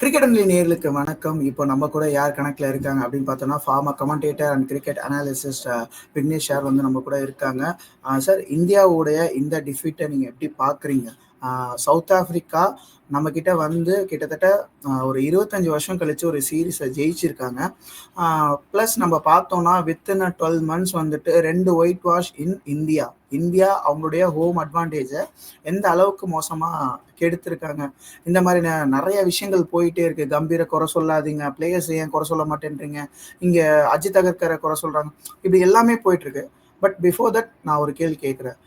Cricket அண்ட்லி நேர்களுக்கு வணக்கம். இப்போ நம்ம கூட யார் கணக்கில் இருக்காங்க அப்படின்னு பார்த்தோம்னா former commentator and cricket analyst Vignesh sir வந்து நம்ம கூட இருக்காங்க. சார் இந்தியாவுடைய இந்த டிஃபீட்டை நீங்கள் எப்படி பார்க்குறீங்க? சவுத் ஆஃப்ரிக்கா நம்ம கிட்ட வந்து கிட்டத்தட்ட ஒரு இருபத்தஞ்சி வருஷம் கழிச்சு ஒரு சீரீஸை ஜெயிச்சிருக்காங்க. ப்ளஸ் நம்ம பார்த்தோம்னா வித்தின் டுவெல் மந்த்ஸ் வந்துட்டு ரெண்டு white wash in India India அவங்களுடைய ஹோம் அட்வான்டேஜை எந்த அளவுக்கு மோசமாக கெடுத்திருக்காங்க. இந்த மாதிரி நிறைய விஷயங்கள் போயிட்டே இருக்கு. கம்பீர குறை சொல்லாதீங்க பிளேயர்ஸ் ஏன் குறை சொல்ல மாட்டேன்றீங்க இங்கே அஜித் அகர்கரை குறை சொல்கிறாங்க இப்படி எல்லாமே போயிட்டு இருக்கு. பட் பிஃபோர் தட் நான் ஒரு கேள்வி கேட்குறேன்.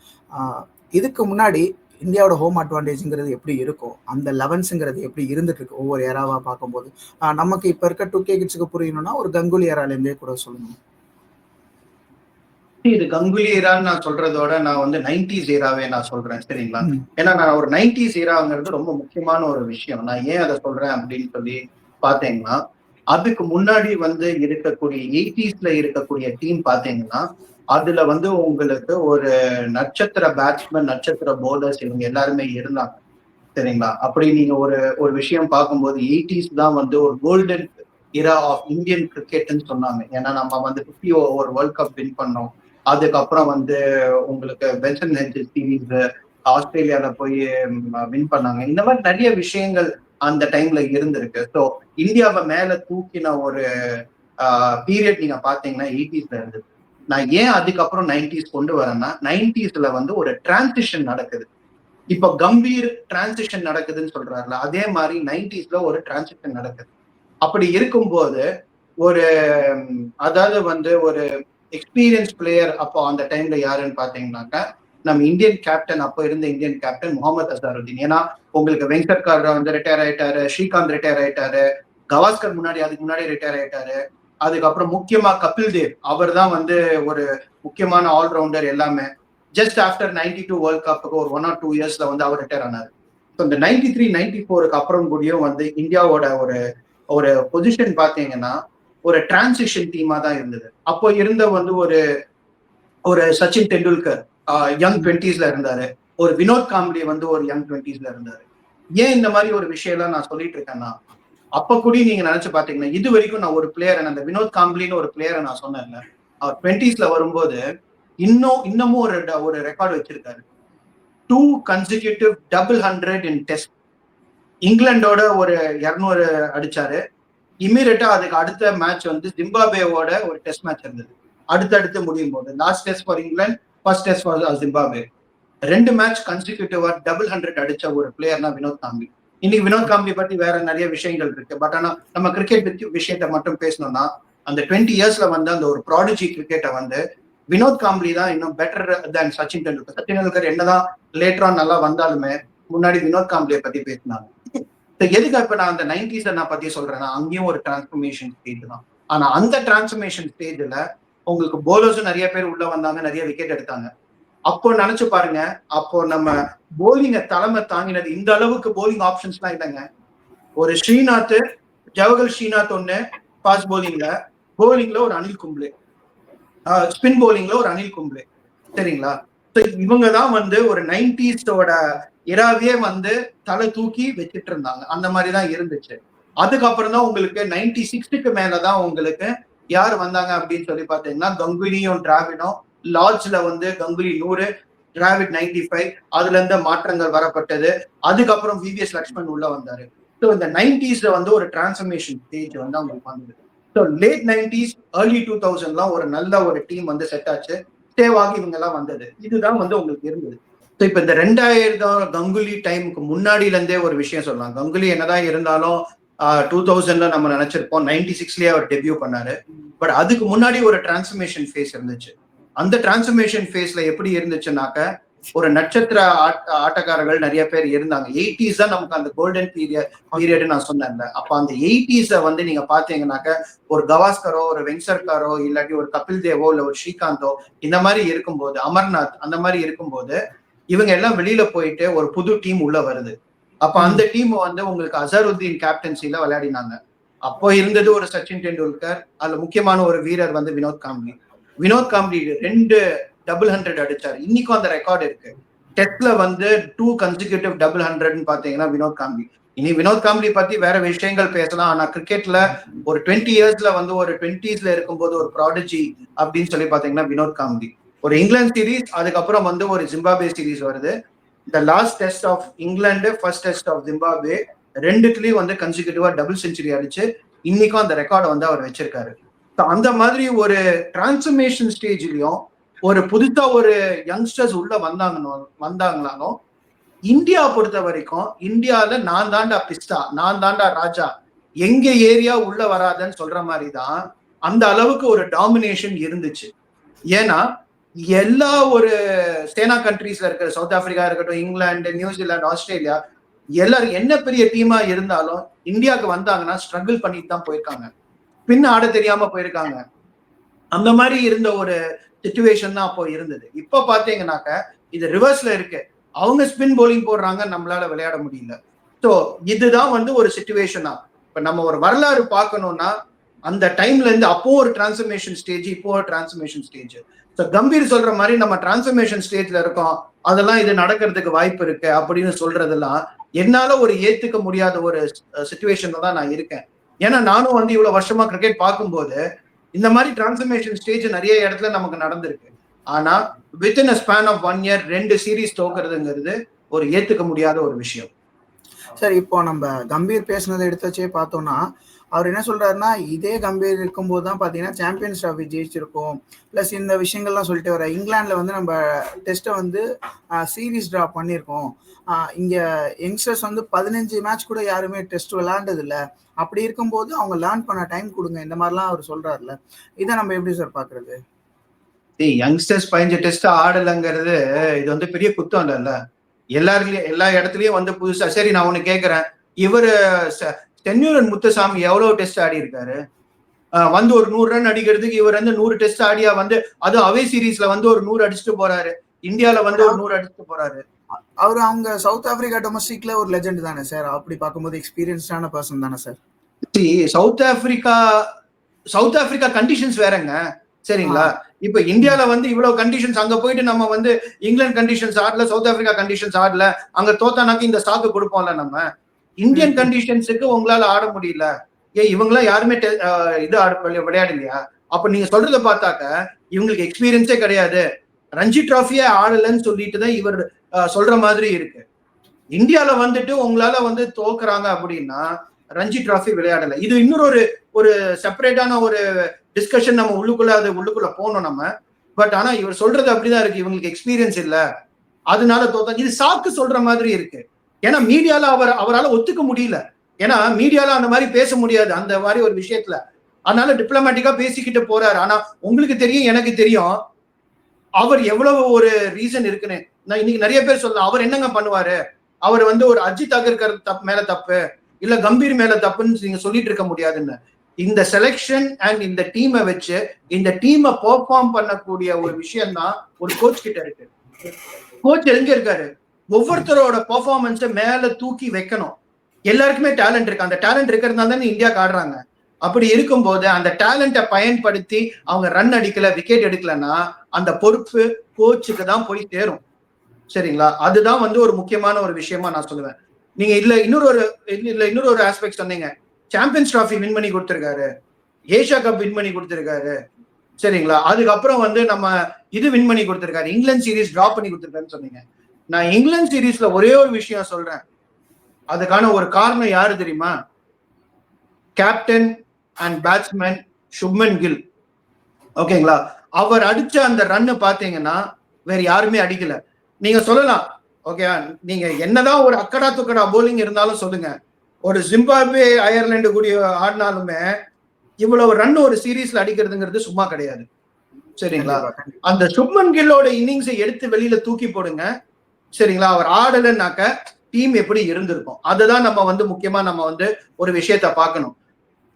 இதுக்கு முன்னாடி இந்தியாவோட ஹோம் அட்வான்டேஜ்ங்கிறது எப்படி இருக்கும் அந்த லெவன்ஸுங்கிறது எப்படி இருந்துட்டு இருக்கு ஒவ்வொரு ஏராவா பார்க்கும்போது. நமக்கு இப்போ இருக்க டூ கே கிட்ஸுக்கு புரியணும்னா ஒரு கங்குலி ஏராலேருந்தே கூட சொல்லணும் இது கங்குலி ஏரான்னு நான் சொல்றதோட நான் வந்து நைன்டிஸ் ஏராவே நான் சொல்றேன் சரிங்களா? ஏன்னா நான் ஒரு நைன்டிஸ் ஏராங்கிறது ரொம்ப முக்கியமான ஒரு விஷயம். நான் ஏன் அதை சொல்றேன் அப்படின்னு சொல்லி பாத்தீங்கன்னா அதுக்கு முன்னாடி வந்து இருக்கக்கூடிய எயிட்டிஸ்ல இருக்கக்கூடிய டீம் பாத்தீங்கன்னா அதுல வந்து உங்களுக்கு ஒரு நட்சத்திர பேட்ஸ்மேன் நட்சத்திர போலர்ஸ் இவங்க எல்லாருமே இருந்தாங்க. சரிங்களா? அப்படி நீங்க ஒரு ஒரு விஷயம் பார்க்கும்போது எயிட்டிஸ் தான் வந்து ஒரு கோல்டன் இரா ஆஃப் இந்தியன் கிரிக்கெட்னு சொன்னாங்க. ஏன்னா நம்ம வந்து fifty over world cup win பண்ணோம். அதுக்கப்புறம் வந்து உங்களுக்கு பென்சன் ஹெஞ்சல் சீரீஸ் ஆஸ்திரேலியால போய் வின் பண்ணாங்க. இந்த மாதிரி நிறைய விஷயங்கள் அந்த டைம்ல இருந்திருக்கு. ஸோ இந்தியாவை மேல தூக்கின ஒரு பீரியட் நீங்க பாத்தீங்கன்னா எயிட்டிஸ்ல இருந்தது நான் ஏன் அதுக்கப்புறம் நைன்டிஸ் கொண்டு வரேன்னா நைன்டிஸ்ல வந்து ஒரு டிரான்சிஷன் நடக்குது. இப்ப கம்பீர் டிரான்சிஷன் நடக்குதுன்னு சொல்றாருல அதே மாதிரி நைன்டிஸ்ல ஒரு டிரான்சிஷன் நடக்குது. அப்படி இருக்கும்போது ஒரு அதாவது வந்து ஒரு எக்ஸ்பீரியன்ஸ் பிளேயர் அப்போ அந்த டைம்ல யாருன்னு பாத்தீங்கன்னாக்கா நம்ம இந்தியன் கேப்டன் அப்போ இருந்த இந்தியன் கேப்டன் முகமது அசாருதீன். ஏன்னா உங்களுக்கு வெங்கட்கார் வந்து ரிட்டையர் ஆயிட்டாரு ஸ்ரீகாந்த் ரிட்டையர் ஆயிட்டாரு கவாஸ்கர் முன்னாடி அதுக்கு முன்னாடி ரிட்டையர் ஆயிட்டாரு. அதுக்கப்புறம் முக்கியமா கபில் தேவ். அவர் தான் வந்து ஒரு முக்கியமான ஆல்ரவுண்டர் எல்லாமே. Just after ninety two world கப்புக்கு ஒரு ஒன் ஆர் டூ இயர்ஸ்ல வந்து அவர் ரிட்டையர் ஆனார். ஸோ இந்த நைன்டி த்ரீ நைன்டி ஃபோருக்கு அப்புறம் கூடயும் வந்து இந்தியாவோட ஒரு ஒரு பொசிஷன் பார்த்தீங்கன்னா ஒரு டிரான்சிஷன் டீமா தான் இருந்தது. அப்போ இருந்த வந்து ஒரு ஒரு சச்சின் டெண்டுல்கர் யங் டுவெண்ட்டீஸ்ல இருந்தாரு. ஒரு வினோத் காம்ப்ளி வந்து ஒரு யங் டுவெண்ட்டீஸ்ல இருந்தாரு. ஏன் இந்த மாதிரி ஒரு விஷயம் நான் சொல்லிட்டு இருக்கேன்னா அப்ப கூட நீங்க நினைச்சு பாத்தீங்கன்னா இது வரைக்கும் நான் ஒரு பிளேயர் அந்த வினோத் காம்ப்ளின்னு ஒரு பிளேயரை நான் சொன்னேன்ல. அவர் டுவெண்ட்டீஸ்ல வரும்போது இன்னும் இன்னமும் ஒரு ஒரு ரெக்கார்டு வச்சிருக்காரு. Two consecutive double hundred in test இங்கிலாண்டோட ஒரு இரநூறு அடிச்சாரு. இமீடியட்டா அதுக்கு அடுத்த மேட்ச் வந்து ஜிம்பாபேவோட ஒரு டெஸ்ட் மேட்ச் இருந்தது. அடுத்தடுத்து முடியும் போது. Last test for England first test for Zimbabwe ரெண்டு மேட்ச் கன்சிக்யூட்டிவா டபுள் ஹண்ட்ரட் அடிச்ச ஒரு பிளேயர்னா வினோத் காம்பி இன்னைக்கு வினோத் காம்பி பத்தி வேற நிறைய விஷயங்கள் இருக்கு. பட் ஆனா நம்ம கிரிக்கெட் விஷயத்த மட்டும் பேசணும்னா அந்த டுவெண்ட்டி இயர்ஸ்ல வந்து அந்த ஒரு ப்ராடஜி கிரிக்கெட்டை வந்து வினோத் காம்ப்ளி தான் இன்னும் பெட்டர் தேன் சச்சின் டெண்டுல்கர். சச்சின் டெண்டுல்கர் என்னதான் லேட்டரான் நல்லா வந்தாலுமே முன்னாடி வினோத் காம்ப்ளியை பத்தி பேசினாங்க. எதுக்கு இப்ப நான் அந்த நைன்டிஸ் நான் பத்தி சொல்றேன்னா அங்கேயும் ஒரு டிரான்ஸ்பர்மேஷன் ஸ்டேஜ் தான். ஆனா அந்த டிரான்ஸ்பர்மேஷன் ஸ்டேஜ்ல உங்களுக்கு போலர்ஸும் நிறைய பேர் உள்ள வந்தாங்க நிறைய விக்கெட் எடுத்தாங்க. அப்போ நினைச்சு பாருங்க அப்போ நம்ம போலிங்க தலைமை தாங்கினது இந்த அளவுக்கு போலிங் ஆப்ஷன்ஸ் எல்லாம் இல்லைங்க. ஒரு ஸ்ரீநாத் ஜவஹர் ஸ்ரீநாத் ஒண்ணு பாஸ் போலிங்ல போலிங்ல ஒரு அனில் கும்ப்ளே ஸ்பின் போலிங்ல ஒரு அனில் கும்ப்ளே சரிங்களா? இவங்க தான் வந்து ஒரு நைன்டிஸோட இராவே வந்து தலை தூக்கி வச்சுட்டு இருந்தாங்க. அந்த மாதிரி தான் இருந்துச்சு. அதுக்கப்புறம் தான் உங்களுக்கு நைன்டி சிக்ஸ்டுக்கு மேலதான் உங்களுக்கு யார் வந்தாங்க அப்படின்னு சொல்லி பார்த்தீங்கன்னா கங்குலியும் டிராவிடும் லார்ஜ்ல வந்து கங்குலி நூறு டிராவிட் நைன்டி ஃபைவ் அதுல இருந்து மாற்றங்கள் வரப்பட்டது. அதுக்கப்புறம் விவிஎஸ் லக்ஷ்மண் உள்ள வந்தாரு. ஸோ இந்த நைன்டிஸ்ல வந்து ஒரு டிரான்ஸ்ஃபர்மேஷன் ஸ்டேஜ் வந்து அவங்களுக்கு வந்தது. So late nineties early two தௌசண்ட்லாம் ஒரு நல்ல ஒரு டீம் வந்து செட் ஆச்சு. சேவாகி இவங்க எல்லாம் வந்தது. இதுதான் வந்து உங்களுக்கு இருந்தது. ஸோ இப்போ இந்த ரெண்டாயிரம் கங்குலி டைமுக்கு முன்னாடில இருந்தே ஒரு விஷயம் சொல்லலாம். கங்குலி என்னதான் இருந்தாலும் டூ தௌசண்ட்ல நம்ம நினைச்சிருப்போம். நைன்டி சிக்ஸ்லயே அவர் டெபியூ பண்ணாரு. பட் அதுக்கு முன்னாடி ஒரு டிரான்ஸ்ஃபர்மேஷன் ஃபேஸ் இருந்துச்சு. அந்த டிரான்ஸ்ஃபர்மேஷன் ஃபேஸ்ல எப்படி இருந்துச்சுனாக்க ஒரு நட்சத்திர ஆட்டக்காரர்கள் நிறைய பேர் இருந்தாங்க. எயிட்டிஸ் தான் நமக்கு அந்த கோல்டன் பீரியட் பீரியட் நான் சொன்னேன்ல. அப்ப அந்த எயிட்டிஸ வந்து நீங்க பாத்தீங்கன்னாக்க ஒரு கவாஸ்கரோ ஒரு வெங்சர்காரோ இல்லாட்டி ஒரு கபில் தேவோ இல்ல ஒரு ஸ்ரீகாந்தோ இந்த மாதிரி இருக்கும்போது அமர்நாத் அந்த மாதிரி இருக்கும்போது இவங்க எல்லாம் வெளியில போயிட்டு ஒரு புது டீம் உள்ள வருது. அப்ப அந்த டீம் வந்து உங்களுக்கு அசருத்தீன் கேப்டன்சில விளையாடினாங்க. அப்போ இருந்தது ஒரு சச்சின் டெண்டுல்கர் அதுல முக்கியமான ஒரு வீரர் வந்து வினோத் காம்ப்ளி வினோத் காம்ப்ளி ரெண்டு டபுள் ஹண்ட்ரட் அடிச்சார். இன்னைக்கும் அந்த ரெக்கார்டு இருக்கு. டெஸ்ட்ல வந்து டூ கன்சிக்யூட்டிவ் டபுள் ஹண்ட்ரட்னு பாத்தீங்கன்னா வினோத் காம்பி இனி வினோத் காம்ப்ளி பத்தி வேற விஷயங்கள் பேசலாம். ஆனா கிரிக்கெட்ல ஒரு டுவெண்ட்டி இயர்ஸ்ல வந்து ஒரு டுவெண்ட்டிஸ்ல இருக்கும்போது ஒரு ப்ராடஜி அப்படின்னு சொல்லி பாத்தீங்கன்னா வினோத் காம்ப்ளி ஒரு இங்கிலாந்து சீரீஸ் அதுக்கப்புறம் வந்து ஒரு ஜிம்பாபே சீரீஸ் வருது. The last test of England first test of Zimbabwe ரெண்டுத்துலயும் வந்து கன்சிக்யூட்டிவா டபுள் செஞ்சுரி அடிச்சு இன்னைக்கும் அந்த ரெக்கார்டை வந்து அவர் வச்சிருக்காரு. அந்த மாதிரி ஒரு டிரான்ஸ்ஃபர்மேஷன் ஸ்டேஜ்லயும் ஒரு புதுசா ஒரு யங்ஸ்டர்ஸ் உள்ள வந்தாங்கன்னு வந்தாங்களாலும் இந்தியா பொறுத்த வரைக்கும் இந்தியால நான் தாண்டா பிஸ்தா நான் தாண்டா ராஜா எங்க ஏரியா உள்ள வராதன்னு சொல்ற மாதிரி தான் அந்த அளவுக்கு ஒரு டாமினேஷன் இருந்துச்சு. ஏன்னா எல்லா ஒரு சேனா கண்ட்ரீஸ்ல இருக்கிற சவுத் ஆப்பிரிக்கா இருக்கட்டும் இங்கிலாந்து நியூசிலாந்து ஆஸ்திரேலியா எல்லாரும் என்ன பெரிய டீமா இருந்தாலும் இந்தியாவுக்கு வந்தாங்கன்னா ஸ்ட்ரகிள் பண்ணிட்டு தான் போயிருக்காங்க. பின்ன ஆட தெரியாம போயிருக்காங்க. அந்த மாதிரி இருந்த ஒரு சுச்சுவேஷன் தான் அப்போ இருந்தது. இப்போ பாத்தீங்கன்னாக்க இது ரிவர்ஸ்ல இருக்கு. அவங்க ஸ்பின் போலிங் போடுறாங்க நம்மளால விளையாட முடியல. ஸோ இதுதான் வந்து ஒரு சுச்சுவேஷனா இப்ப நம்ம ஒரு வரலாறு பார்க்கணும்னா அந்த டைம்ல இருந்து அப்போ ஒரு டிரான்ஸ்ஃபர்மேஷன் ஸ்டேஜ் இப்போ ஒரு டிரான்ஸ்ஃபர்மேஷன் ஸ்டேஜ் ஸோ கம்பீர் சொல்ற மாதிரி நம்ம டிரான்ஸ்ஃபர்மேஷன் ஸ்டேஜ்ல இருக்கோம். அதெல்லாம் இது நடக்கிறதுக்கு வாய்ப்பு இருக்கு அப்படின்னு சொல்றதெல்லாம் என்னால ஒரு ஏத்துக்க முடியாத ஒரு சுச்சுவேஷன்ல தான் நான் இருக்கேன். ஏன்னா நானும் வந்து இவ்வளவு வருஷமா கிரிக்கெட் பார்க்கும்போது இந்த மாதிரி டிரான்ஸ்ஃபர்மேஷன் ஸ்டேஜ் நிறைய இடத்துல நமக்கு நடந்திருக்கு. ஆனா within a span of one year ரெண்டு சீரீஸ் தோக்குறதுங்கிறது ஒரு ஏத்துக்க முடியாத ஒரு விஷயம். சார் இப்போ நம்ம கம்பீர் பேசுனதை எடுத்து வச்சே பார்த்தோம்னா அவர் என்ன சொல்றாருன்னா இதே கம்பேர் இருக்கும்போது தான் பார்த்தீங்கன்னா சாம்பியன்ஸ் ட்ராஃபி ஜெயிச்சிருக்கோம். ப்ளஸ் இந்த விஷயங்கள்லாம் சொல்லிட்டு வர இங்கிலாந்தில் வந்து நம்ம டெஸ்ட்டை வந்து சீரீஸ் ட்ரா பண்ணியிருக்கோம். இங்கே யங்ஸ்டர்ஸ் வந்து பதினஞ்சு மேட்ச் கூட யாருமே டெஸ்ட் விளாண்டதில்ல அப்படி இருக்கும்போது அவங்க லேர்ன் பண்ண டைம் கொடுங்க. இந்த மாதிரிலாம் அவர் சொல்றாருல இதை நம்ம எப்படி சார் பார்க்கறது யங்ஸ்டர்ஸ் பதினஞ்சு டெஸ்ட் ஆடலைங்கிறது இது வந்து பெரிய குத்தம் இல்லைல்ல. எல்லாருலயும் எல்லா இடத்துலயும் வந்து புதுசா சரி நான் ஒன்னு கேக்குறேன். இவர் தென்னூரன் முத்துசாமி எவ்வளவு டெஸ்ட் ஆடி இருக்காரு? வந்து ஒரு நூறு ரன் அடிக்கிறதுக்கு இவர் வந்து நூறு டெஸ்ட் ஆடியா வந்து அதுவும் அவே சீரீஸ்ல வந்து ஒரு நூறு அடிச்சுட்டு போறாரு. இந்தியால வந்து ஒரு நூறு அடிச்சுட்டு போறாரு. அவர் அவங்க சவுத் ஆப்பிரிக்கா டொமஸ்டிக்ல ஒரு லெஜெண்ட் தானே சார் அப்படி பார்க்கும்போது எக்ஸ்பீரியன்ஸ்டான பர்சன் தானே sir south Africa south Africa conditions வேறங்க. சரிங்களா? இப்ப இந்தியால வந்து இவ்வளவு கண்டிஷன்ஸ் அங்க போயிட்டு நம்ம வந்து இங்கிலாந்து கண்டிஷன்ஸ் ஆடல சவுத் ஆப்பிரிக்கா கண்டிஷன்ஸ் ஆடல அங்க தோத்தானாக்கு இந்த ஸ்டாக்கு கொடுப்போம்ல நம்ம. இந்தியன் கண்டிஷன்ஸுக்கு உங்களால ஆட முடியல. ஏன் இவங்களாம் யாருமே இது ஆட விளையாடலையா? அப்ப நீங்க சொல்றத பார்த்தாக்க இவங்களுக்கு எக்ஸ்பீரியன்ஸே கிடையாது. ரஞ்சி டிராஃபியே ஆடலன்னு சொல்லிட்டு தான் இவர் சொல்ற மாதிரி இருக்கு. இந்தியால வந்துட்டு உங்களால வந்து தோக்குறாங்க அப்படின்னா ரஞ்சி டிராஃபி விளையாடல. இது இன்னொரு ஒரு ஒரு செப்பரேட்டான ஒரு டிஸ்கஷன் நம்ம உள்ளுக்குள்ள அது உள்ளுக்குள்ள போனோம் நம்ம. பட் ஆனா இவர் சொல்றது அப்படிதான் இருக்கு. இவங்களுக்கு எக்ஸ்பீரியன்ஸ் இல்ல. அதனால தோத்தா இது சாக்கு சொல்ற மாதிரி இருக்கு. ஏன்னா மீடியால அவர் அவரால் ஒத்துக்க முடியல. ஏன்னா மீடியால அந்த மாதிரி பேச முடியாது அந்த மாதிரி ஒரு விஷயத்துல. அதனால டிப்ளமேட்டிக்கா பேசிக்கிட்டு போறாரு. ஆனா உங்களுக்கு தெரியும் எனக்கு தெரியும். அவர் எவ்வளவு ஒரு ரீசன் இருக்குன்னு. நான் இன்னைக்கு நிறைய பேர் சொல்லலாம். அவர் என்னங்க பண்ணுவாரு? அவர் வந்து ஒரு அஜித் அகர்கர் தப் மேல தப்பு இல்ல கம்பீர் மேல தப்புன்னு நீங்க சொல்லிட்டு இருக்க முடியாதுன்னு. இந்த செலெக்ஷன் அண்ட் இந்த டீமை வச்சு இந்த டீமை பெர்ஃபார்ம் பண்ணக்கூடிய ஒரு விஷயம் தான் ஒரு கோச் கிட்ட இருக்கு. கோச் எங்க இருக்காரு? ஒவ்வொருத்தரோட பெர்ஃபார்மன்ஸை மேல தூக்கி வைக்கணும். எல்லாருக்குமே டேலண்ட் இருக்கு. அந்த டேலண்ட் இருக்கிறதா தானே இந்தியா காடுறாங்க. அப்படி இருக்கும்போது அந்த டேலண்ட்டை பயன்படுத்தி அவங்க ரன் அடிக்கல விக்கெட் எடுக்கலன்னா அந்த பொறுப்பு கோச்சுக்கு தான் போய் சேரும். சரிங்களா? அதுதான் வந்து ஒரு முக்கியமான ஒரு விஷயமா நான் சொல்லுவேன். நீங்க இல்ல இன்னொரு ஒரு இல்ல இன்னொரு ஒரு ஆஸ்பெக்ட் சொன்னீங்க. சாம்பியன்ஸ் டிராஃபி வின் பண்ணி கொடுத்துருக்காரு. ஏஷியா கப் வின் பண்ணி கொடுத்துருக்காரு. சரிங்களா? அதுக்கப்புறம் வந்து நம்ம இது வின் பண்ணி கொடுத்துருக்காரு. இங்கிலாந்து சீரீஸ் டிரா பண்ணி கொடுத்துருக்காருன்னு சொன்னீங்க. நான் இங்கிலாந்து சீரீஸ்ல ஒரே ஒரு விஷயம் சொல்றேன். அதுக்கான ஒரு காரணம் யாரு தெரியுமா? Captain and batsman Shubman Gill ஓகேங்களா அவர் அடிச்ச அந்த ரன்னு பாத்தீங்கன்னா வேற யாருமே அடிக்கல. நீங்க சொல்லலாம். ஓகே நீங்க என்னதான் ஒரு அக்கடா துக்கடா போலிங் இருந்தாலும் சொல்லுங்க. ஒரு ஜிம்பாப்வே அயர்லாண்டு கூடிய ஆடினாலுமே இவ்வளவு ரன் ஒரு சீரீஸ்ல அடிக்கிறதுங்கிறது சும்மா கிடையாது. சரிங்களா? அந்த சுப்மன் கில்லோட இன்னிங்ஸை எடுத்து வெளியில தூக்கி போடுங்க. சரிங்களா? அவர் ஆடலைன்னாக்க டீம் எப்படி இருந்திருக்கும்? அதுதான் நம்ம வந்து முக்கியமா நம்ம வந்து ஒரு விஷயத்த பார்க்கணும்.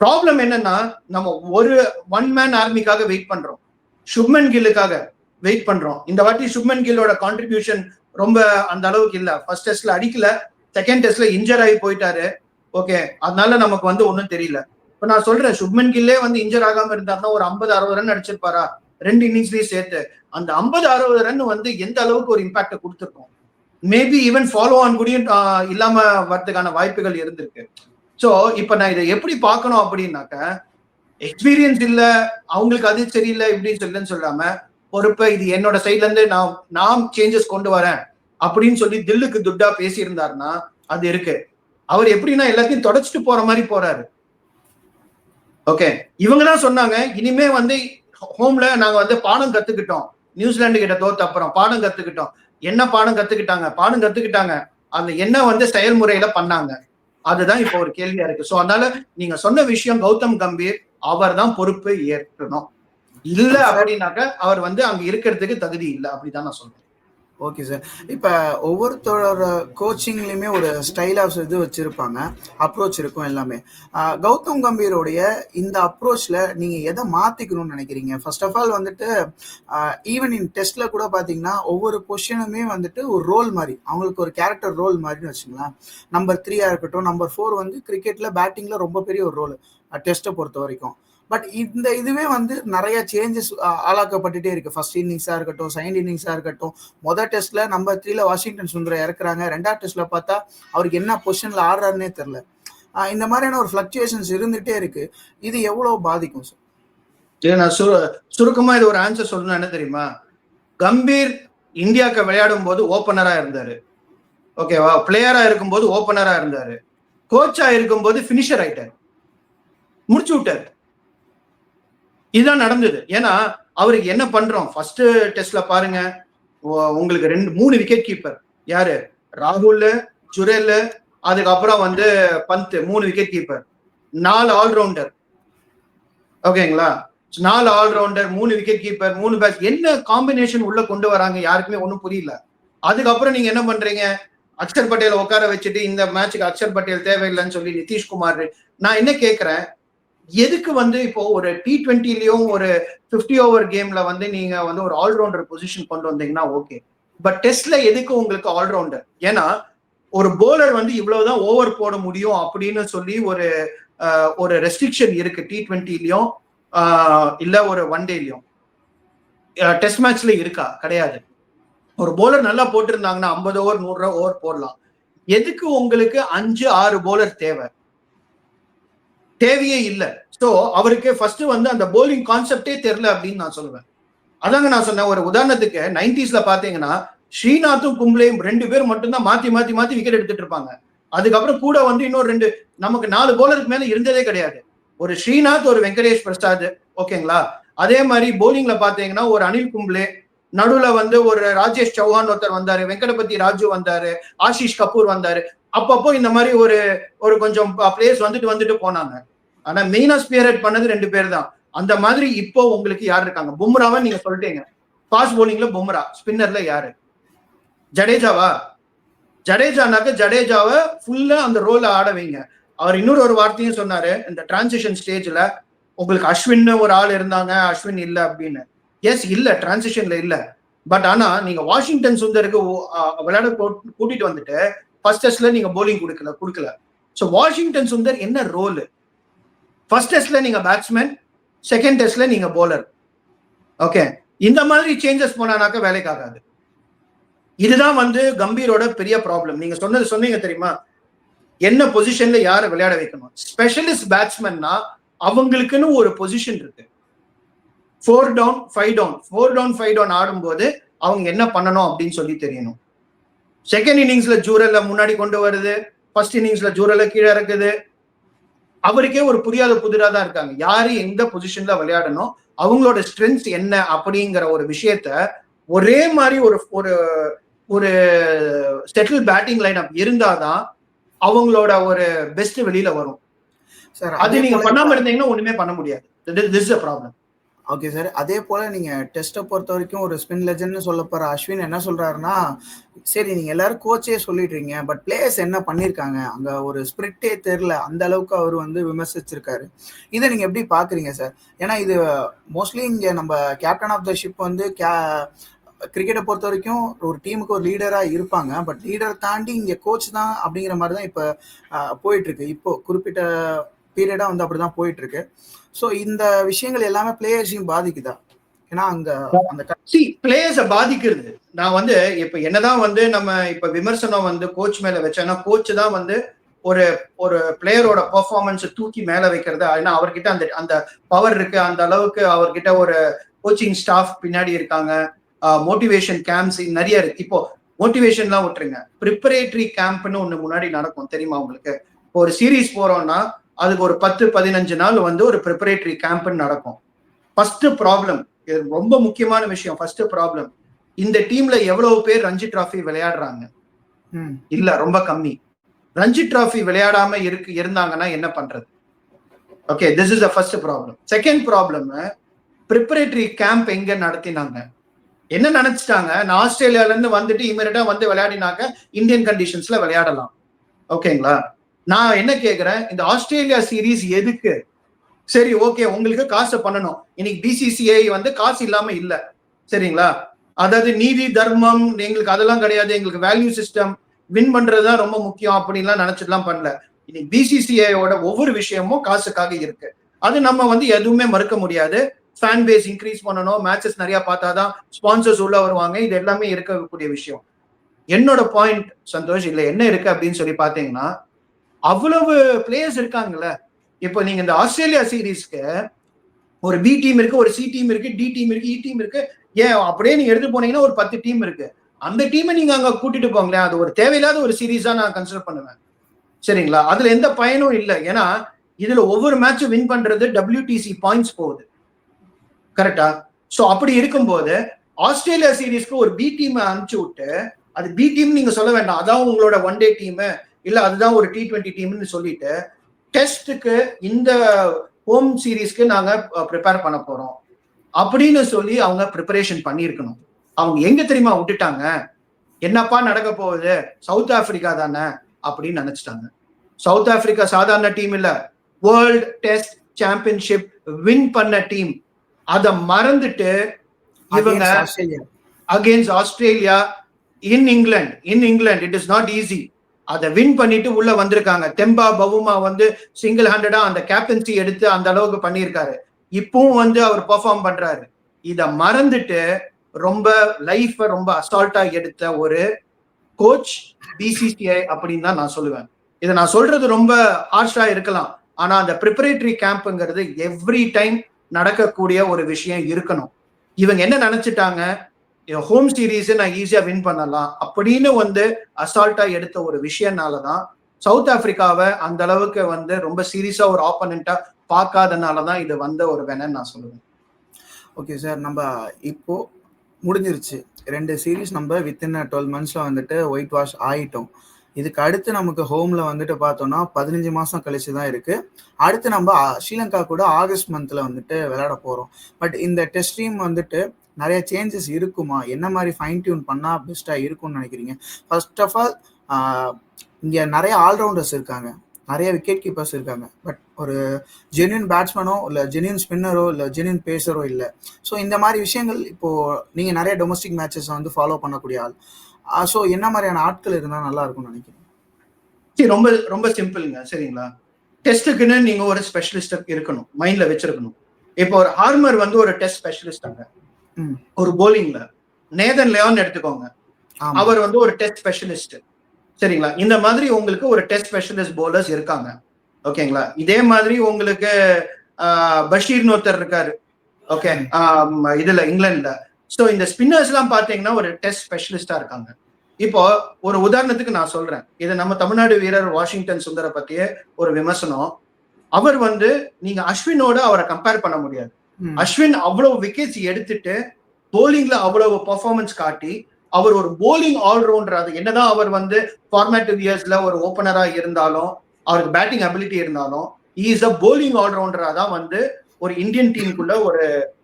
ப்ராப்ளம் என்னன்னா நம்ம ஒரு ஒன் மேன் ஆர்மிக்காக வெயிட் பண்றோம். சுப்மன் கில்லுக்காக வெயிட் பண்றோம். இந்த வாட்டி சுப்மன் கில்லோட கான்ட்ரிபியூஷன் ரொம்ப அந்த அளவுக்கு இல்ல. ஃபர்ஸ்ட் டெஸ்ட்ல அடிக்கல. செகண்ட் டெஸ்ட்ல இன்ஜர் ஆகி போயிட்டாரு. ஓகே அதனால நமக்கு வந்து ஒன்றும் தெரியல. இப்ப நான் சொல்றேன் சுப்மன் கில்லே வந்து இன்ஜர் ஆகாம இருந்தாருன்னா ஒரு ஐம்பது அறுபது ரன் அடிச்சிருப்பாரா? ரெண்டு இன்னிங்ஸ்லயும் சேர்த்து. அந்த ஐம்பது அறுபது ரன் வந்து எந்த அளவுக்கு ஒரு இம்பாக்ட கொடுத்துருக்கோம்? மேபி ஈவன் ஃபாலோ ஆன் கூடயும் இல்லாம வரதுக்கான வாய்ப்புகள் இருந்திருக்கு. ஸோ இப்ப நான் இதை எப்படி பார்க்கணும் அப்படின்னாக்க எக்ஸ்பீரியன்ஸ் இல்ல அவங்களுக்கு அது சரியில்லை இப்படின்னு சொல்லுன்னு சொல்லாம பொறுப்பை இது என்னோட சைட்ல இருந்து நான் நான் சேஞ்சஸ் கொண்டு வரேன் அப்படின்னு சொல்லி தில்லுக்கு துட்டா பேசியிருந்தாருன்னா அது இருக்கு. அவர் எப்படின்னா எல்லாத்தையும் தொடச்சிட்டு போற மாதிரி போறாரு. ஓகே இவங்க தான் சொன்னாங்க இனிமே வந்து ஹோம்ல நாங்க வந்து பாடம் கத்துக்கிட்டோம். நியூசிலாந்து கிட்ட தோத்த அப்புறம் பாடம் கத்துக்கிட்டோம். என்ன பாடம் கத்துக்கிட்டாங்க? பாடம் கத்துக்கிட்டாங்க. அந்த என்ன வந்து செயல்முறையில பண்ணாங்க? அதுதான் இப்போ ஒரு கேள்வியா இருக்கு. சோ அதனால நீங்க சொன்ன விஷயம் கௌதம் கம்பீர் அவர் தான் பொறுப்பை ஏற்கணும். இல்ல அப்படின்னாக்க அவர் வந்து அங்க இருக்கிறதுக்கு தகுதி இல்லை. அப்படிதான் நான் சொல்றேன். ஓகே சார் இப்போ ஒவ்வொருத்தரோட கோச்சிங்லேயுமே ஒரு ஸ்டைல் ஆஃப் இது வச்சுருப்பாங்க. அப்ரோச் இருக்கும் எல்லாமே. கௌதம் கம்பீரோடைய இந்த அப்ரோச்சில் நீங்கள் எதை மாற்றிக்கணும்னு நினைக்கிறீங்க? ஃபர்ஸ்ட் ஆஃப் ஆல் வந்துட்டு ஈவன் இன் டெஸ்ட்டில் கூட பார்த்தீங்கன்னா ஒவ்வொரு கொஷனுமே வந்துட்டு ஒரு ரோல் மாதிரி அவங்களுக்கு ஒரு கேரக்டர் ரோல் மாதிரின்னு வச்சுங்களேன். நம்பர் த்ரீயாக இருக்கட்டும் நம்பர் ஃபோர் வந்து கிரிக்கெட்டில் பேட்டிங்கில் ரொம்ப பெரிய ஒரு ரோல் டெஸ்ட்டை பொறுத்த வரைக்கும். பட் இந்த இதுவே வந்து நிறைய சேஞ்சஸ் ஆளாக்கப்பட்டுட்டே இருக்கு. ஃபர்ஸ்ட் இன்னிங்ஸா இருக்கட்டும் செகண்ட் இன்னிங்ஸா இருக்கட்டும் மொதல் டெஸ்ட்ல நம்பர் த்ரீல வாஷிங்டன் சுந்தரம் இறக்குறாங்க. ரெண்டாவது டெஸ்ட்ல பார்த்தா அவருக்கு என்ன பொசிஷன்ல ஆடுறாருன்னே தெரில இந்த மாதிரியான ஒரு ஃபிளக்சுவேஷன்ஸ் இருந்துட்டே இருக்கு. இது எவ்வளவு பாதிக்கும் சார் இது நான் சு சுருக்கமா இது ஒரு ஆன்சர் சொல்லணும் என்ன தெரியுமா? கம்பீர் இந்தியாவுக்கு விளையாடும் போது ஓப்பனரா இருந்தாரு ஓகேவா பிளேயரா இருக்கும்போது ஓப்பனரா இருந்தாரு. கோச்சா இருக்கும்போது ஃபினிஷர் ஆயிட்டார். முடிச்சு விட்டார். இதுதான் நடந்தது. ஏன்னா அவருக்கு என்ன பண்றோம்? ஃபர்ஸ்ட் டெஸ்ட்ல பாருங்க. உங்களுக்கு ரெண்டு மூணு விக்கெட் கீப்பர் யாரு? ராகுல் ஜுரேல் அதுக்கப்புறம் வந்து பந்த் மூணு விக்கெட் கீப்பர் நாலு ஆல்ரவுண்டர் ஓகேங்களா? நாலு ஆல்ரவுண்டர் மூணு விக்கெட் கீப்பர் மூணு பேட்ஸ் என்ன காம்பினேஷன் உள்ள கொண்டு வராங்க யாருக்குமே ஒன்றும் புரியல. அதுக்கப்புறம் நீங்க என்ன பண்றீங்க? அக்ஷர் பட்டேல உட்கார வச்சுட்டு இந்த மேட்சுக்கு அக்ஷர் பட்டேல் தேவையில்லைன்னு சொல்லி நிதிஷ்குமார் நான் என்ன கேட்கிறேன் எதுக்கு வந்து இப்போ ஒரு டி ட்வெண்ட்டிலயும் ஒரு ஃபிஃப்டி ஓவர் கேம்ல வந்து நீங்க வந்து ஒரு ஆல்ரவுண்டர் பொசிஷன் கொண்டு வந்தீங்கன்னா ஓகே பட் டெஸ்ட்ல எதுக்கு உங்களுக்கு ஆல்ரவுண்டர் ஏன்னா ஒரு போலர் வந்து இவ்வளவுதான் ஓவர் போட முடியும் அப்படின்னு சொல்லி ஒரு ஒரு ரெஸ்ட்ரிக்ஷன் இருக்கு டி ட்வெண்ட்டிலயும் இல்ல ஒரு ஒன் டேலையும் டெஸ்ட் மேட்ச்ல இருக்கா? கிடையாது. ஒரு போலர் நல்லா போட்டிருந்தாங்கன்னா ஐம்பது ஓவர் நூறு ஓவர் போடலாம். எதுக்கு உங்களுக்கு அஞ்சு ஆறு போலர் தேவை? தேவையே இல்லை. ஸோ அவருக்கு ஃபர்ஸ்ட் வந்து அந்த போலிங் கான்செப்டே தெரில அப்படின்னு நான் சொல்லுவேன். அதாங்க நான் சொன்னேன் ஒரு உதாரணத்துக்கு நைன்டிஸ்ல பாத்தீங்கன்னா ஸ்ரீநாத்தும் கும்ப்ளேயும் ரெண்டு பேர் மட்டும்தான் மாத்தி மாத்தி மாத்தி விக்கெட் எடுத்துட்டு இருப்பாங்க. அதுக்கப்புறம் கூட வந்து இன்னொரு ரெண்டு நமக்கு நாலு போலருக்கு மேல இருந்ததே கிடையாது. ஒரு ஸ்ரீநாத் ஒரு வெங்கடேஷ் பிரசாத் ஓகேங்களா? அதே மாதிரி போலிங்ல பாத்தீங்கன்னா ஒரு அனில் கும்ப்ளே நடுவுல வந்து ஒரு ராஜேஷ் சௌஹான் ஒருத்தர் வந்தாரு வெங்கடபதி ராஜு வந்தாரு ஆஷிஷ் கபூர் வந்தாரு. அப்பப்போ இந்த மாதிரி ஒரு ஒரு கொஞ்சம் பிளேஸ் வந்துட்டு வந்துட்டு போனாங்க. ஆனா மெயினா ஸ்பியரட் பண்ணது ரெண்டு பேர் தான். அந்த மாதிரி இப்போ உங்களுக்கு யார் இருக்காங்க? பும்ராவை நீங்க சொல்லிட்டீங்க. ஃபாஸ்ட் போலிங்ல பும்ரா ஸ்பின்னர்ல யாரு? ஜடேஜாவா? ஜடேஜானாக்க ஜடேஜாவை ஃபுல்லா அந்த ரோல ஆட வைங்க. அவர் இன்னொரு ஒரு வார்த்தையும் சொன்னாரு இந்த டிரான்சிஷன் ஸ்டேஜ்ல உங்களுக்கு அஸ்வின் ஒரு ஆள் இருந்தாங்க அஸ்வின் இல்ல அப்படின்னு. எஸ் இல்ல டிரான்சிஷன்ல இல்ல. பட் ஆனா நீங்க வாஷிங்டன் சுந்தருக்கு விளையாட கூட்டிட்டு வந்துட்டு ஃபர்ஸ்ட் டெஸ்ட்ல நீங்க போலிங் கொடுக்கல கொடுக்கல. ஸோ வாஷிங்டன் சுந்தர் என்ன ரோல் ஃபர்ஸ்ட் டெஸ்ட்ல நீங்க பேட்ஸ்மேன் செகண்ட் டெஸ்ட்ல நீங்க போலர் ஓகே இந்த மாதிரி சேஞ்சஸ் போனானாக்க வேலைக்கு ஆகாது. இதுதான் வந்து கம்பீரோட பெரிய ப்ராப்ளம் நீங்க சொன்னது சொன்னீங்க தெரியுமா? என்ன பொசிஷன்ல யாரை விளையாட வைக்கணும்? ஸ்பெஷலிஸ்ட் பேட்ஸ்மேன்னா அவங்களுக்குன்னு ஒரு பொசிஷன் இருக்கு. Four down five down four down five down ஆடும்போது அவங்க என்ன பண்ணணும் அப்படின்னு சொல்லி தெரியணும். செகண்ட் இன்னிங்ஸ்ல ஜூரல்ல முன்னாடி கொண்டு வருது. ஃபர்ஸ்ட் இன்னிங்ஸ்ல ஜூரல்ல கீழே இருக்குது அவருக்கே ஒரு புரியாத புதிரா தான் இருக்காங்க. யாரு எந்த பொசிஷன்ல விளையாடணும் அவங்களோட ஸ்ட்ரென்த் என்ன அப்படிங்கிற ஒரு விஷயத்த ஒரே மாதிரி ஒரு ஒரு ஒரு செட்டில் பேட்டிங் லைன் அப் இருந்தாதான் அவங்களோட ஒரு பெஸ்ட் வெளியில வரும். சார் அது நீங்க பண்ணாம இருந்தீங்கன்னா ஒண்ணுமே பண்ண முடியாது. திஸ் ப்ராப்ளம் ஓகே சார் அதே போல நீங்க டெஸ்ட்டை பொறுத்த வரைக்கும் ஒரு ஸ்பின் லெஜன்னு சொல்ல போற அஸ்வின் என்ன சொல்றாருன்னா சரி நீங்க எல்லாரும் கோச்சே சொல்லிடுறீங்க பட் பிளேயர்ஸ் என்ன பண்ணிருக்காங்க? அங்க ஒரு ஸ்பிரிட்டே தெரியல. அந்த அளவுக்கு அவர் வந்து விமர்சிச்சிருக்காரு. இதை நீங்க எப்படி பாக்குறீங்க சார் ஏன்னா இது மோஸ்ட்லி இங்க நம்ம கேப்டன் ஆஃப் த ஷிப் வந்து கே கிரிக்கெட்டை பொறுத்த வரைக்கும் ஒரு டீமுக்கு ஒரு லீடரா இருப்பாங்க பட் லீடரை தாண்டி இங்க கோச் தான் அப்படிங்கிற மாதிரி தான் இப்போ போயிட்டுருக்கு போயிட்டு இருக்கு. இப்போ குறிப்பிட்ட பீரியடா வந்து அப்படிதான் போயிட்டு இருக்கு. ஸோ இந்த விஷயங்கள் எல்லாமே பிளேயர்ஸையும் பாதிக்குதா? ஏன்னா அங்க அந்த சி பிளேயர்ஸ பாதிக்கிறது. நான் வந்து இப்ப என்னதான் வந்து நம்ம இப்ப விமர்சனம் வந்து கோச் மேல வச்சேன்னா கோச் தான் வந்து ஒரு ஒரு பிளேயரோட பெர்ஃபார்மன்ஸ் தூக்கி மேல வைக்கிறது? ஏன்னா அவர்கிட்ட அந்த அந்த பவர் இருக்கு. அந்த அளவுக்கு அவர்கிட்ட ஒரு கோச்சிங் ஸ்டாஃப் பின்னாடி இருக்காங்க. மோட்டிவேஷன் கேம்ப்ஸ் நிறைய இருக்கு. இப்போ மோட்டிவேஷன்லாம் விட்டுருங்க. ப்ரிப்பரேட்டரி கேம்ப்னு ஒண்ணு முன்னாடி நடக்கும். தெரியுமா உங்களுக்கு? இப்போ ஒரு சீரீஸ் போறோம்னா அதுக்கு ஒரு பத்து பதினஞ்சு நாள் வந்து ஒரு ப்ரிப்பரேட்டரி கேம்ப்னு நடக்கும். ஃபர்ஸ்ட் ப்ராப்ளம் இது ரொம்ப முக்கியமான விஷயம் ஃபர்ஸ்ட் ப்ராப்ளம் இந்த டீம்ல எவ்வளவு பேர் ரஞ்சி டிராஃபி விளையாடுறாங்க? ம், இல்ல ரொம்ப கம்மி. ரஞ்சி டிராஃபி விளையாடாம இருக்கு இருந்தாங்கன்னா என்ன பண்றது? Okay this is the first problem second problem preparatory camp எங்க நடத்தினாங்க? என்ன நினைச்சிட்டாங்க? நான் ஆஸ்திரேலியால இருந்து வந்துட்டு இமீடியட்டா வந்து விளையாடினாக்க இந்தியன் கண்டிஷன்ஸ்ல விளையாடலாம். ஓகேங்களா நான் என்ன கேட்குறேன் இந்த ஆஸ்திரேலியா சீரீஸ் எதுக்கு? சரி ஓகே உங்களுக்கு காசு பண்ணணும். இன்னைக்கு பிசிசிஐ வந்து காசு இல்லாம இல்ல. சரிங்களா? அதாவது நீதி தர்மம் எங்களுக்கு அதெல்லாம் கிடையாது. எங்களுக்கு வேல்யூ சிஸ்டம் வின் பண்றதுதான் ரொம்ப முக்கியம் அப்படின்லாம் நினைச்சிட்டுலாம் பண்ணல. இன்னைக்கு பிசிசிஐயோட ஒவ்வொரு விஷயமும் காசுக்காக இருக்கு. அது நம்ம வந்து எதுவுமே மறுக்க முடியாது. ஃபேன் பேஸ் இன்க்ரீஸ் பண்ணணும். மேட்சஸ் நிறைய பார்த்தாதான் ஸ்பான்சர்ஸ் உள்ள வருவாங்க. இது எல்லாமே இருக்கக்கூடிய விஷயம். என்னோட பாயிண்ட் சந்தோஷ் இல்லை என்ன இருக்கு அப்படின்னு சொல்லி பார்த்தீங்கன்னா அவ்வளவு பிளேயர்ஸ் இருக்காங்கல்ல. இப்போ நீங்க இந்த ஆஸ்திரேலியா சீரீஸ்க்கு ஒரு பி டீம் இருக்கு ஒரு சி டீம் இருக்கு டி டீம் இருக்கு e இ டீம் இருக்கு. ஏன் அப்படியே நீங்க எடுத்து போனீங்கன்னா ஒரு பத்து டீம் இருக்கு. அந்த டீமை நீங்க அங்க கூட்டிட்டு போங்களேன். அது ஒரு தேவையில்லாத ஒரு சீரீஸா நான் கன்சிடர் பண்ணுவேன். சரிங்களா? அதுல எந்த பயனும் இல்லை. ஏன்னா இதுல ஒவ்வொரு மேட்சும் வின் பண்றது டபிள்யூடிசி பாயிண்ட்ஸ் போகுது. கரெக்டா ஸோ அப்படி இருக்கும்போது ஆஸ்திரேலியா சீரீஸ்க்கு ஒரு பி டீம் அனுப்பிச்சு விட்டு அது பி டீம் நீங்க சொல்ல வேண்டாம். அதான் உங்களோட ஒன் டே டீமு இல்ல அதுதான் ஒரு டி டுவெண்ட்டி டீம்னு சொல்லிட்டு டெஸ்ட்டுக்கு இந்த ஹோம் சீரீஸ்க்கு நாங்க ப்ரிப்பேர் பண்ண போறோம். அப்படின்னு சொல்லி அவங்க ப்ரிப்பரேஷன் பண்ணியிருக்கணும். அவங்க எங்க தெரியுமா விட்டுட்டாங்க? என்னப்பா நடக்க போகுது? சவுத் ஆப்பிரிக்கா தானே? அப்படின்னு நினைச்சிட்டாங்க. சவுத் ஆப்பிரிக்கா சாதாரண டீம் இல்ல. வேர்ல்ட் டெஸ்ட் சாம்பியன்ஷிப் வின் பண்ண டீம் அத மறந்துட்டு இவங்க against Australia. In England in England it is not easy அதை வின் பண்ணிட்டு உள்ள வந்திருக்காங்க. தெம்பா பவுமா வந்து சிங்கிள் ஹேண்டடா அந்த கேப்டன்சி எடுத்து அந்த அளவுக்கு பண்ணியிருக்காரு. இப்பவும் வந்து அவர் பெர்ஃபார்ம் பண்றாரு. இத மறந்துட்டு ரொம்ப லைஃப ரொம்ப அசால்ட்டா எடுத்த ஒரு கோச் பிசிசிஐ அப்படின்னு தான் நான் சொல்லுவேன். இதை நான் சொல்றது ரொம்ப ஹார்ஷா இருக்கலாம். ஆனா அந்த ப்ரிப்பரேட்டரி கேம்ப்ங்கிறது எவ்ரி டைம் நடக்கக்கூடிய ஒரு விஷயம் இருக்கணும். இவங்க என்ன நினைச்சிட்டாங்க? ஹோம் சீரீஸை நான் ஈஸியாக வின் பண்ணலாம் அப்படின்னு வந்து அசால்ட்டாக எடுத்த ஒரு விஷயம்னாலதான் சவுத் ஆப்பிரிக்காவை அந்த அளவுக்கு வந்து ரொம்ப சீரியஸாக ஒரு ஆப்பனன்ட்டாக பார்க்காதனால தான் இது வந்த ஒரு வேணன்னு நான் சொல்லுவேன். ஓகே சார் நம்ம இப்போ முடிஞ்சிருச்சு. ரெண்டு சீரீஸ் நம்ம வித்தின் டுவெல் மந்த்ஸில் வந்துட்டு ஒயிட் வாஷ் ஆயிட்டோம். இதுக்கு அடுத்து நமக்கு ஹோம்ல வந்துட்டு பார்த்தோம்னா பதினஞ்சு மாசம் கழிச்சு தான் இருக்கு. அடுத்து நம்ம ஸ்ரீலங்கா கூட ஆகஸ்ட் மந்த்ல வந்துட்டு விளையாட போறோம். பட் இந்த டெஸ்ட் டீம் வந்துட்டு நிறைய சேஞ்சஸ் இருக்குமா? என்ன மாதிரி ஃபைன் டியூன் பண்ணா பெஸ்ட்டாக இருக்கும்னு நினைக்கிறீங்க? ஃபர்ஸ்ட் ஆஃப் ஆல் இங்க நிறைய ஆல்ரவுண்டர்ஸ் இருக்காங்க. நிறைய விக்கெட் கீப்பர்ஸ் இருக்காங்க. பட் ஒரு ஜென்யூன் பேட்ஸ்மேனோ இல்லை ஜென்யூன் ஸ்பின்னரோ இல்லை ஜென்யூன் பேசரோ இல்லை. ஸோ இந்த மாதிரி விஷயங்கள் இப்போ நீங்க நிறைய டொமஸ்டிக் மேட்சஸ் வந்து ஃபாலோ பண்ணக்கூடிய ஆள். ஸோ என்ன மாதிரியான ஆட்கள் இருந்தால் நல்லா இருக்கும்னு நினைக்கிறேன் சரி ரொம்ப ரொம்ப சிம்பிள்ங்க சரிங்களா? டெஸ்ட்டுக்குன்னு நீங்க ஒரு ஸ்பெஷலிஸ்ட் இருக்கணும். மைண்ட்ல வச்சிருக்கணும். இப்போ ஒரு ஹார்மர் வந்து ஒரு டெஸ்ட் ஸ்பெஷலிஸ்டாங்க ம். ஒரு போலிங்ல நேதன் லியோன் எடுத்துக்கோங்க. அவர் வந்து ஒரு டெஸ்ட் ஸ்பெஷலிஸ்ட் சரிங்களா? இந்த மாதிரி உங்களுக்கு ஒரு டெஸ்ட் ஸ்பெஷலிஸ்ட் போலர்ஸ் இருக்காங்க. ஓகேங்களா? இதே மாதிரி உங்களுக்கு பஷீர்னு ஒருத்தர் இருக்காரு. ஓகே? இதுல இங்கிலாந்துல. சோ இந்த ஸ்பின்னர்ஸ் எல்லாம் பாத்தீங்கன்னா ஒரு டெஸ்ட் ஸ்பெஷலிஸ்டா இருக்காங்க. இப்போ ஒரு உதாரணத்துக்கு நான் சொல்றேன். இது நம்ம தமிழ்நாடு வீரர் வாஷிங்டன் சுந்தர பத்திய ஒரு விமர்சனம். அவர் வந்து நீங்க அஸ்வினோட அவரை கம்பேர் பண்ண முடியாது. அஸ்வின் அவ்வளவு விக்கெட்ஸ் எடுத்துட்டு போலிங்ல அவ்வளவு பர்ஃபார்மன்ஸ் காட்டி அவர் ஒரு போலிங் ஆல்ரவுண்டர் அது. என்னதான் அவர் வந்து ஃபார்மேட்டிவ் இயர்ஸ்ல ஒரு ஓப்பனரா இருந்தாலும் அவருக்கு பேட்டிங் அபிலிட்டி இருந்தாலும் இஸ் அ போலிங் ஆல்ரவுண்டரா தான் வந்து ஒரு இந்தியன் டீமுக்குள்ள ஒரு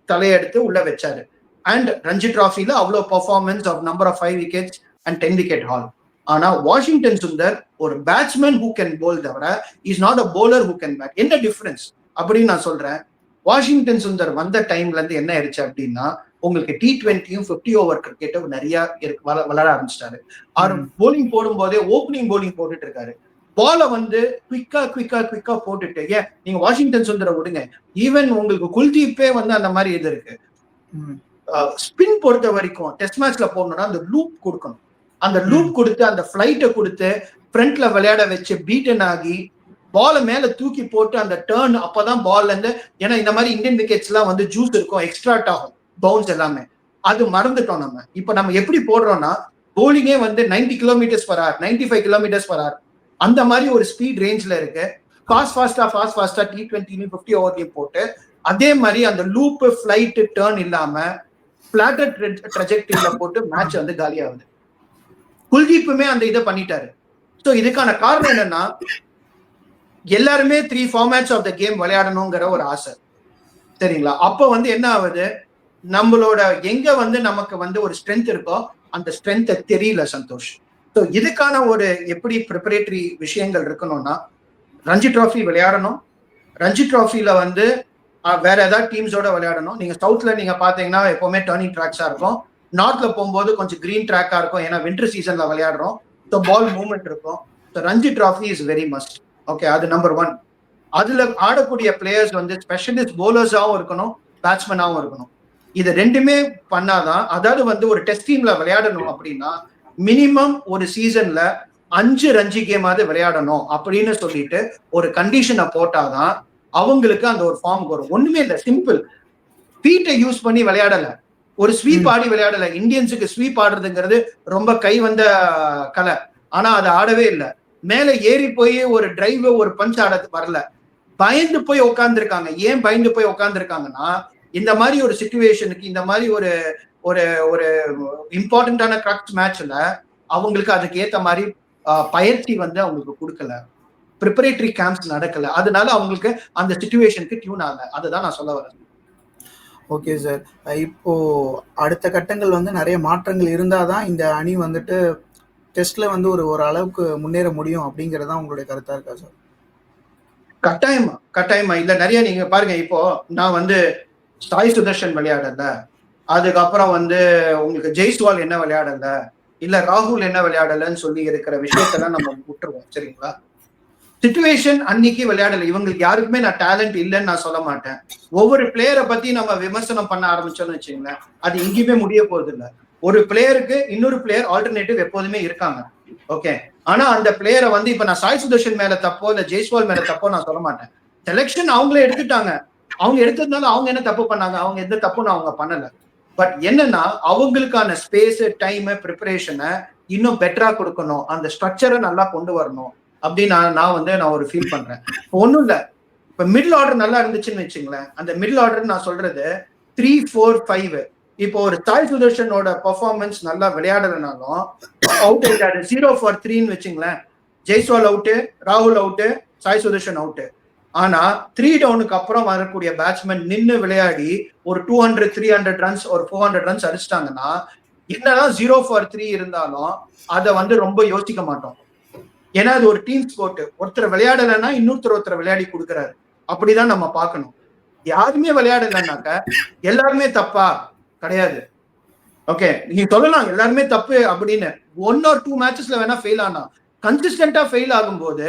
தலையெடுத்து உள்ள வச்சாரு. அண்ட் ரஞ்சி டிராஃபில அவ்வளவு performance of number of five wickets and ten wicket haul ஆனா வாஷிங்டன் சுந்தர் ஒரு பேட்ஸ்மேன் ஹூ கேன் போல் தவிர is not a bowler who can bat என்ன டிஃபரன்ஸ் அப்படின்னு நான் சொல்றேன். வாஷிங்டன் சுந்தர் வந்த டைம்ல இருந்து என்ன ஆயிடுச்சு அப்படின்னா உங்களுக்கு டி டுவெண்ட்டியும் ஃபிஃப்டி ஓவர் கிரிக்கெட்டும் நிறைய வளர ஆரம்பிச்சிட்டாரு. அவர். போலிங் போடும் போதே ஓப்பனிங் போலிங் போட்டுட்டு இருக்காரு. பாலை வந்து குவிக்கா குவிக்கா குவிக்கா போட்டுட்டு ஏன் நீங்க வாஷிங்டன் சுந்தரை விடுங்க. ஈவன் உங்களுக்கு குல்தீப்பே வந்து அந்த மாதிரி இது இருக்கு. ஸ்பின் பொறுத்த வரைக்கும் டெஸ்ட் மேட்ச்ல போகணும்னா அந்த லூப் கொடுக்கணும். அந்த லூப் கொடுத்து அந்த ஃபிளைட்டை கொடுத்து ஃப்ரண்ட்ல விளையாட வச்சு பீட்டன் ஆகி பாலை மேல தூக்கி போட்டு அந்த டேர்ன் அப்பதான் பால்ல இருந்து ஏன்னா இந்த மாதிரி இந்தியன் விக்கெட்ஸ் எல்லாம் வந்து ஜூஸ் இருக்கும் எக்ஸ்ட்ராட் ஆகும் பவுன்ஸ் எல்லாமே. அது மறந்துட்டோம் நம்ம. இப்ப நம்ம எப்படி போடுறோம்னா போலிங்கே வந்து 90 kilometres per hour ninety five kilometres per hour அந்த மாதிரி ஒரு ஸ்பீட் ரேஞ்ச்ல இருக்கு. ஃபாஸ்ட் ஃபாஸ்டா ஃபாஸ்ட் ஃபாஸ்டா டி டுவெண்ட்டி ஃபிஃப்டி ஓவர் போட்டு அதே மாதிரி அந்த லூப் ஃபிளைட் டேர்ன் இல்லாம பிளாட்டர் ட்ரெஜெக்டரியில போட்டு மேட்ச் வந்து காலியாகுது. குல்தீப்புமே அந்த இதை பண்ணிட்டாரு. ஸோ இதுக்கான காரணம் என்னன்னா எல்லாருமே three formats of the game விளையாடணுங்கிற ஒரு ஆசை. சரிங்களா? அப்போ வந்து என்ன ஆகுது? நம்மளோட எங்க வந்து நமக்கு வந்து ஒரு ஸ்ட்ரென்த் இருக்கோ அந்த ஸ்ட்ரென்த்தை தெரியல சந்தோஷ். ஸோ இதுக்கான ஒரு எப்படி ப்ரிப்பரேட்டரி விஷயங்கள் இருக்கணும்னா ரஞ்சி ட்ராஃபி விளையாடணும். ரஞ்சி ட்ராஃபியில் வந்து வேற ஏதாவது டீம்ஸோட விளையாடணும். நீங்க சவுத்ல நீங்க பாத்தீங்கன்னா எப்பவுமே டர்னிங் ட்ராக்ஸா இருக்கும். நார்த்ல போகும்போது கொஞ்சம் கிரீன் ட்ராக்கா இருக்கும். ஏன்னா வின்டர் சீசன்ல விளையாடுறோம். ஸோ பால் மூவ்மெண்ட் இருக்கும். So Ranji trophy is very must okay அது நம்பர் ஒன் அதுல ஆடக்கூடிய பிளேயர்ஸ் வந்து ஸ்பெஷலிஸ்ட் போலர்ஸாவும் இருக்கணும் பேட்ஸ்மேனாவும் இருக்கணும். இது ரெண்டுமே பண்ணாதான் அதாவது வந்து ஒரு டெஸ்ட் டீம்ல விளையாடணும் அப்படின்னா மினிமம் ஒரு சீசன்ல அஞ்சு ரஞ்சி கேமாவது விளையாடணும் அப்படின்னு சொல்லிட்டு ஒரு கண்டிஷனை போட்டாதான் அவங்களுக்கு அந்த ஒரு ஃபார்ம் வரும். ஒண்ணுமே இல்லை சிம்பிள் ஃபீட்டை யூஸ் பண்ணி விளையாடல. ஒரு ஸ்வீப் ஆடி விளையாடல. இந்தியன்ஸுக்கு ஸ்வீப் ஆடுறதுங்கிறது ரொம்ப கை வந்த கலை. ஆனா அதை ஆடவே இல்லை. மேல ஏறி போய் ஒரு டிரைவ் ஒரு பஞ்ச் ஆட வரல. பயந்து போய் உட்காந்துருக்காங்க ஏன் பயந்து போய் உட்காந்துருக்காங்கன்னா இந்த மாதிரி ஒரு சுச்சுவேஷனுக்கு இந்த மாதிரி ஒரு ஒரு ஒரு இம்பார்ட்டண்ட்டான கிராக்ஸ் மேட்ச்ல அவங்களுக்கு அதுக்கு ஏத்த மாதிரி பயிற்சி வந்து அவங்களுக்கு கொடுக்கல. ப்ரிப்பரேட்டரி கேம்ப்ஸ் நடக்கல. அதனால அவங்களுக்கு அந்த சுச்சுவேஷனுக்கு டியூன் ஆகல. அதுதான் நான் சொல்ல வரேன். ஓகே சார் இப்போ அடுத்த கட்டங்கள் வந்து நிறைய மாற்றங்கள் இருந்தாதான் இந்த அணி வந்துட்டு டெஸ்ட்ல வந்து ஒரு ஒரு அளவுக்கு முன்னேற முடியும் அப்படிங்கிறது தான் உங்களுடைய கருத்தா இருக்கா சார் கட்டாயமா கட்டாயமா. இல்ல நிறைய நீங்க பாருங்க இப்போ நான் வந்து சாய் சுதர்ஷன் விளையாடல. அதுக்கப்புறம் வந்து உங்களுக்கு ஜெய்ஸ்வால் என்ன விளையாடல? இல்ல ராகுல் என்ன விளையாடலன்னு சொல்லி இருக்கிற விஷயத்தெல்லாம் நம்ம விட்டுருவோம் சரிங்களா? சுச்சுவேஷன் அன்னைக்கு விளையாடல. இவங்களுக்கு யாருக்குமே நான் டேலண்ட் இல்லைன்னு நான் சொல்ல மாட்டேன். ஒவ்வொரு பிளேயரை பத்தி நம்ம விமர்சனம் பண்ண ஆரம்பிச்சோம்னு வச்சுங்களேன். அது எங்கேயுமே முடிய போறது இல்லை ஒரு பிளேயருக்கு இன்னொரு பிளேயர் ஆல்டர்னேட்டிவ் எப்போதுமே இருக்காங்க. ஓகே ஆனா அந்த பிளேயரை வந்து இப்ப நான் சாய் சுதர்ஷன் மேல தப்போ இல்ல ஜெய்ஸ்வால் மேல தப்போ நான் சொல்ல மாட்டேன். செலெக்ஷன் அவங்களே எடுத்துட்டாங்க. அவங்க எடுத்ததுனால அவங்க என்ன தப்பு பண்ணாங்க? அவங்க எந்த தப்புன்னு அவங்க பண்ணல. பட் என்னன்னா அவங்களுக்கான ஸ்பேஸ் டைம் ப்ரிப்பரேஷனை இன்னும் பெட்டரா கொடுக்கணும். அந்த ஸ்ட்ரக்சரை நல்லா கொண்டு வரணும். அப்படின்னு நான் நான் வந்து நான் ஒரு ஃபீல் பண்றேன். ஒன்றும் இல்லை. இப்போ மிடில் ஆர்டர் நல்லா இருந்துச்சுன்னு வச்சுங்களேன். அந்த மிடில் ஆர்டர் நான் சொல்றது த்ரீ ஃபோர் ஃபைவ் இப்போ ஒரு சாய் சுதர்ஷனோட பர்ஃபார்மன்ஸ் நல்லா விளையாடலைனாலும் அவுட் ஆயிட்டாரு. ஜீரோ ஃபார் த்ரீன்னு வச்சுங்களேன். ஜெய்ஸ்வால் அவுட்டு ராகுல் அவுட்டு சாய் சுதர்ஷன் அவுட்டு ஆனா த்ரீ டவுனுக்கு அப்புறம் வரக்கூடிய பேட்ஸ்மேன் நின்று விளையாடி ஒரு two hundred three hundred runs ஒரு ஃபோர் ஹண்ட்ரட் ரன்ஸ் அடிச்சிட்டாங்கன்னா என்னதான் ஜீரோ ஃபார் த்ரீ இருந்தாலும் அதை வந்து ரொம்ப யோசிக்க மாட்டோம். ஏன்னா அது ஒரு டீம் ஸ்போர்ட் ஒருத்தர் விளையாடலைன்னா இன்னொருத்தர் ஒருத்தர் விளையாடி கொடுக்குறாரு. அப்படிதான் நம்ம பார்க்கணும். யாருமே விளையாடலைன்னாக்க எல்லாருமே தப்பா? கிடையாது. ஓகே நீங்க சொல்லலாம் எல்லாருமே தப்பு அப்படின்னு. ஒன் ஆர் டூ மேட்சஸ்ல வேணா ஃபெயில் ஆனா கன்சிஸ்டன்டா ஃபெயில் ஆகும்போது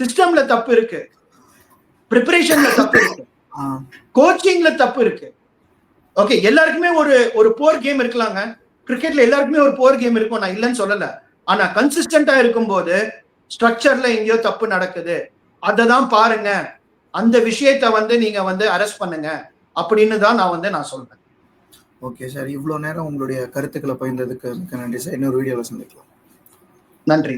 சிஸ்டம்ல தப்பு இருக்கு. ப்ரிப்பரேஷன்ல தப்பு இருக்கு. கோச்சிங்ல தப்பு இருக்கு. ஓகே எல்லாருக்குமே ஒரு ஒரு போர் கேம் இருக்கலாங்க. கிரிக்கெட்ல எல்லாருக்குமே ஒரு போர் கேம் இருக்கும் நான் இல்லைன்னு சொல்லல. ஆனா கன்சிஸ்டன்டா இருக்கும்போது ஸ்ட்ரக்சர்ல எங்கேயோ தப்பு நடக்குது. அதை தான் பாருங்க. அந்த விஷயத்த வந்து நீங்க வந்து அரெஸ்ட் பண்ணுங்க. அப்படின்னு தான் நான் வந்து நான் சொல்றேன். ஓகே சார் இவ்வளோ நேரம் உங்களுடைய கருத்துக்களை பகிர்ந்ததுக்கு மிக்க நன்றி சார் இன்னொரு வீடியோவில் சந்திக்கலாம். நன்றி.